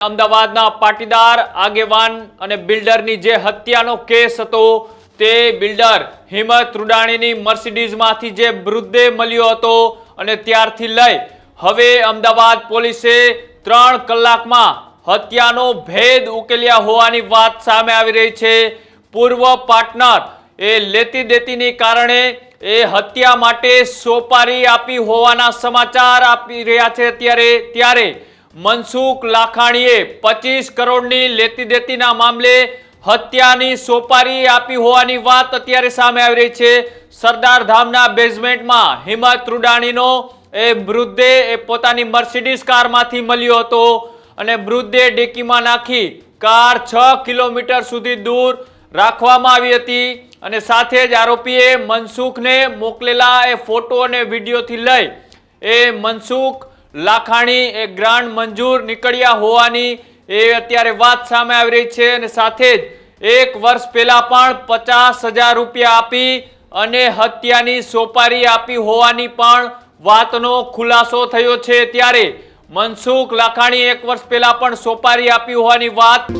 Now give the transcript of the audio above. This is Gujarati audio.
અમદાવાદના પાટીદાર, આગેવાન અને બિલ્ડરની જે હત્યાનો કેસ હતો, તે બિલ્ડર હિંમત રૂડાણીની મર્સિડીઝમાંથી જે મૃતદેહ મળ્યો હતો અને ત્યારથી લઈ હવે અમદાવાદ પોલીસે ત્રણ કલાકમાં હત્યાનો ભેદ ઉકેલ્યા હોવાની વાત સામે આવી રહી છે. પૂર્વ પાર્ટનર એ લેતી દેતીની કારણે એ હત્યા માટે સોપારી આપી હોવાના સમાચાર આપી રહ્યા છે ત્યારે ત્યારે મનસુખ લાખાણીએ પચીસ કરોડની લેતી દેતીના મામલે હત્યાની સોપારી આપી હોવાની વાત અત્યારે સામે આવી રહી છે. સરદાર ધામના બેઝમેન્ટમાં હિમત રૂડાણીનો એ મૃતદેહ એ પોતાની મર્સિડીઝ કારમાંથી મળ્યો હતો અને મૃતદેહ ડેકીમાં નાખી કાર છ કિલોમીટર સુધી દૂર રાખવામાં આવી હતી અને સાથે જ આરોપીએ મનસુખને મોકલેલા એ ફોટો અને વિડીયોથી લઈ એ મનસુખ લાખાણી એ ગ્રાન્ડ મંજૂર નીકળ્યા હોવાની એ અત્યારે વાત સામે આવી રહી છે અને સાથે જ એક વર્ષ પહેલા પણ પચાસ હજાર રૂપિયા આપી અને હત્યાની સોપારી આપી હોવાની પણ વાતનો ખુલાસો થયો છે. ત્યારે મનસુખ લાખાણી એક વર્ષ પહેલા પણ સોપારી આપી હોવાની વાત